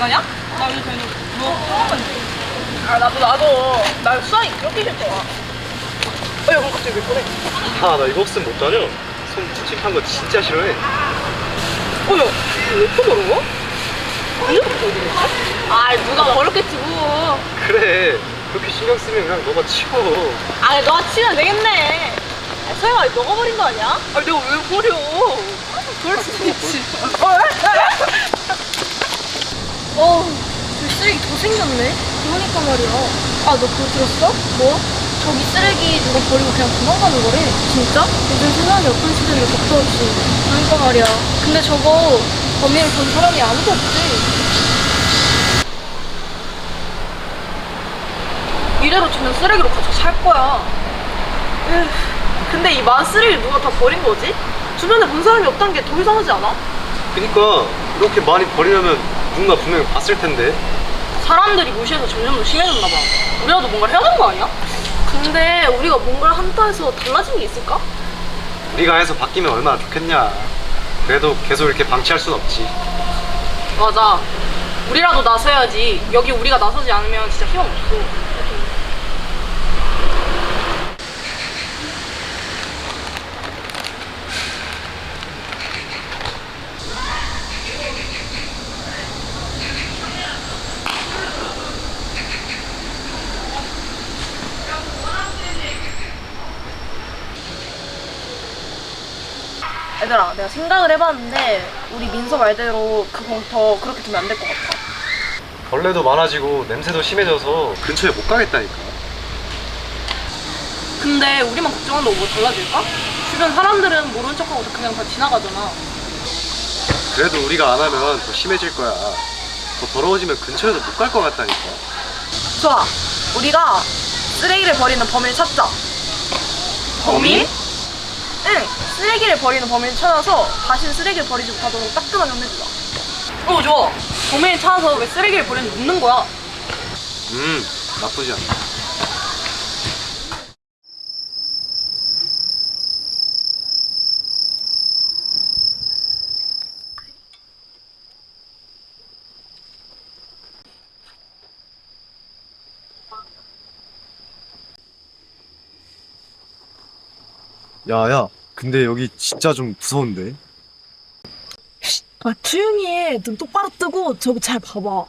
가냐? 나 여기 그냥 누워 아 나도 나도 나 수학이 그렇게 싫더라 어 야, 그럼 갑자기 왜 그래? 아, 나 이거 없으면 못 다녀. 손 찝찝한 거 진짜 싫어해. 어, 야, 왜 이렇게 더러워? 아, 누가 버렸겠지, 뭐. 그래. 그렇게 신경 쓰면 그냥 너가 치워. 아, 너가 치면 되겠네. 아, 설마 너가 버린 거 아니야? 아, 내가 왜 버려? 그럴 수도 있지. 어, 저 쓰레기 더 생겼네. 그러니까 말이야. 아, 너 그거 들었어? 뭐? 저기 쓰레기 누가 버리고 그냥 도망가는 거래. 진짜? 요즘 세상에 어떤 시대를 겁도 없이. 그러니까 말이야. 근데 저거 범인을 본 사람이 아무도 없지. 이대로 두면 쓰레기로 가서 살 거야. 에휴, 근데 이 많은 쓰레기 누가 다 버린 거지? 주변에 본 사람이 없다는 게 더 이상하지 않아? 그니까, 이렇게 많이 버리려면 누군가 분명히 봤을 텐데. 사람들이 무시해서 점점 더 심해졌나 봐. 우리라도 뭔가를 해야 되는 거 아니야? 근데 우리가 뭔가를 한다 해서 달라진 게 있을까? 우리가 해서 바뀌면 얼마나 좋겠냐. 그래도 계속 이렇게 방치할 순 없지. 맞아. 우리라도 나서야지. 여기 우리가 나서지 않으면 진짜 희망 없어. 얘들아, 내가 생각을 해봤는데 우리 민서 말대로 그 공터 그렇게 두면 안 될 것 같아. 벌레도 많아지고 냄새도 심해져서 근처에 못 가겠다니까. 근데 우리만 걱정한다고 뭐 달라질까? 주변 사람들은 모른 척하고 그냥 다 지나가잖아. 그래도 우리가 안 하면 더 심해질 거야. 더 더러워지면 근처에도 못 갈 것 같다니까. 좋아. 우리가 쓰레기를 버리는 범인을 찾자. 범인? 응. 쓰레기를 버리는 범인을 찾아서 다시는 쓰레기를 버리지 못하도록 따끔하게 혼내주자. 어, 좋아. 범인을 찾아서 왜 쓰레기를 버리는지 묻는 거야. 음, 나쁘지 않아. 야, 야, 근데 여기 진짜 좀 무서운데? 아, 조용히 해. 눈 똑바로 뜨고 저기 잘 봐봐.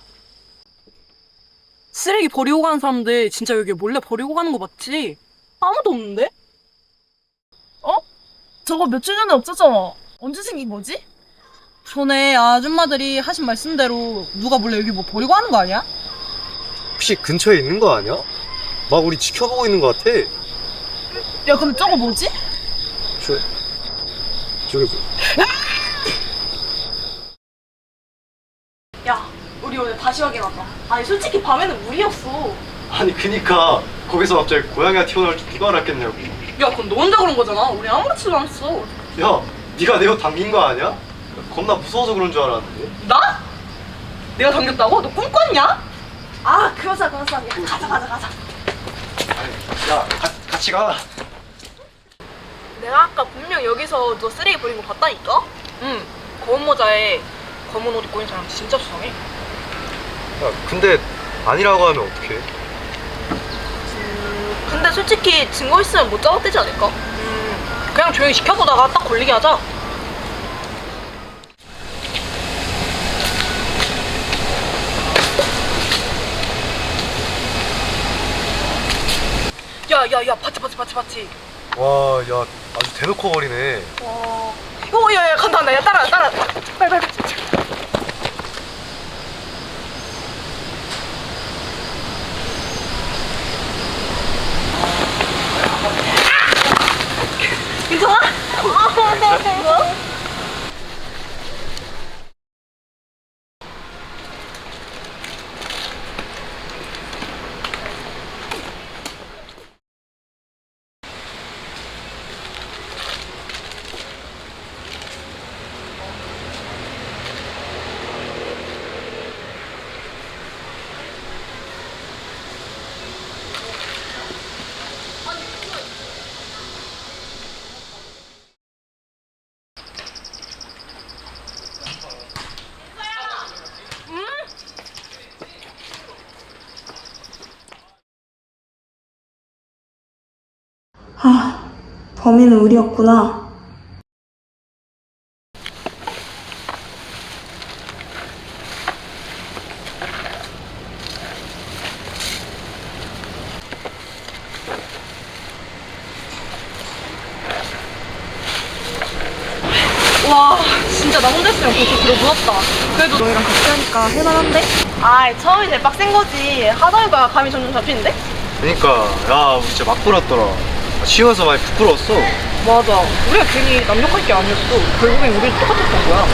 쓰레기 버리고 가는 사람들 진짜 여기 몰래 버리고 가는 거 맞지? 아무도 없는데? 어? 저거 며칠 전에 없었잖아. 언제 생긴 거지? 전에 아줌마들이 하신 말씀대로 누가 몰래 여기 뭐 버리고 하는 거 아니야? 혹시 근처에 있는 거 아니야? 막 우리 지켜보고 있는 거 같아. 야, 근데 저거 뭐지? 저, 저기, 뭐- 야, 우리 오늘 다시 확인하자. 아니, 솔직히 밤에는 무리였어. 아니, 그니까, 거기서 갑자기 고양이가 튀어나올 줄 누가 알았겠냐고. 야, 그건 너 혼자 그런 거잖아. 우리 아무렇지도 않았어. 야, 네가 내 옷 당긴 거 아니야? 겁나 무서워서 그런 줄 알았는데. 나? 내가 당겼다고? 너 꿈꿨냐? 아, 그러자, 그러자. 야, 가자, 가자, 가자. 아니, 야, 가, 같이 가. 내가 아까 분명 여기서 너 쓰레기 버린 거 봤다니까? 응. 검은 모자에 검은 옷 입고 있는 사람 진짜 수상해. 야, 근데 아니라고 하면 어떡해? 음, 근데 솔직히 증거 있으면 못 잡아떼지 않을까? 음, 그냥 조용히 지켜보다가 딱 걸리게 하자. 야, 야, 야, 봤지, 봤지, 봤지, 봤지. 와, 야, 아주 대놓고 버리네. 와. 어, 야, 야, 간다, 간다. 야, 따라, 따라. 빨리, 빨리, 빨리. 괜 아? 뭐? 범인은 우리였구나. 와 진짜 나 혼자 있으면 그렇게 들어 무섭다 그래도 너희랑 같이 하니까 해만한데? 아 처음이 제일 빡센 거지 하다 보니까 감이 점점 잡히는데? 그니까 야 진짜 막 불었더라 쉬워서 많이 부끄러웠어. 맞아. 우리가 괜히 남 욕할 게 아니었어. 결국엔 우리 똑같았던 거야.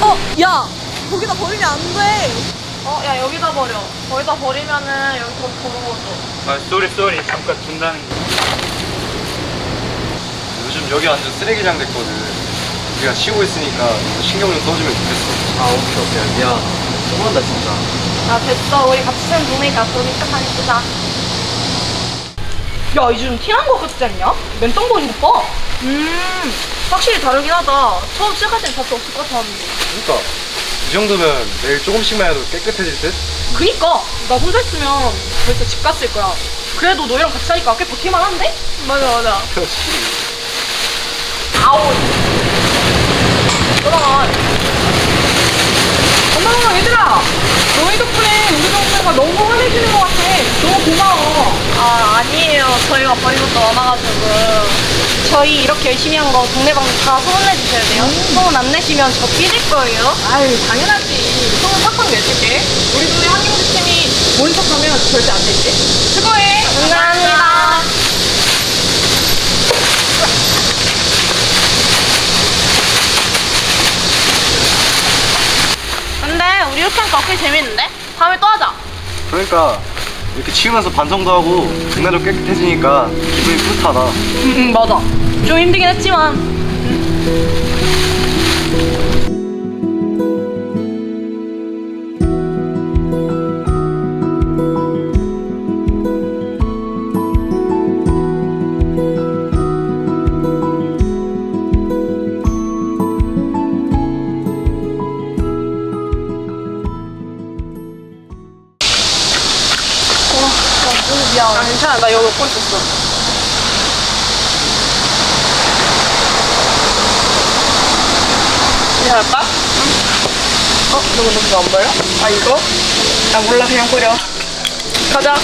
어, 야, 거기다 버리면 안 돼. 어, 야, 여기다 버려. 거기다 버리면은 여기 더 더러워져. 아 쏘리 쏘리. 잠깐 준다는 거. 요즘 여기 완전 쓰레기장 됐거든 우리가 쉬고 있으니까 너 신경 좀 써주면 좋겠어 아 오케이 오케이 미안 너무한다 진짜 아, 됐어. 우리 같이 쓰는 룸메이트 앞으로니까 많이 쓰자. 야, 이준 티난 거 같지 않냐? 맨땅 버린 거 봐. 음, 확실히 다르긴 하다. 처음 시작할 땐 답도 없을 것 같았는데. 그니까 이 정도면 내일 조금씩만 해도 깨끗해질 듯? 그니까 나 혼자 있으면 벌써 집 갔을 거야. 그래도 너희랑 같이 하니까 꽤 버틸만 한데? 맞아 맞아. 그렇지 아우. 너나. 엄마 얘들아. 너희 덕분에 우리 동네가 너무 환해지는 것 같아. 너무 고마워. 아 아니에요. 저희가 버린 것도 많아가지고. 저희 이렇게 열심히 한 거 동네방 다 소문내 주셔야 돼요. 소문 안 내시면 저 삐질 거예요. 아유 당연하지. 소문 팍팍 내줄게. 우리 동네 환경지팀이 모른 척하면 절대 안 되지. 수고해. 감사합니다. 근데 우리 이렇게 하니까 꽤 재밌는데? 다음에 또 하자. 그러니까 이렇게 치우면서 반성도 하고 동네도 깨끗해지니까 기분이 뿌듯하다 응, 맞아. 좀 힘들긴 했지만. 미 나. 이제 할까? 응. 어? 너무 너무 안 보여? 아 이거? 아 몰라 그냥 뿌려 가자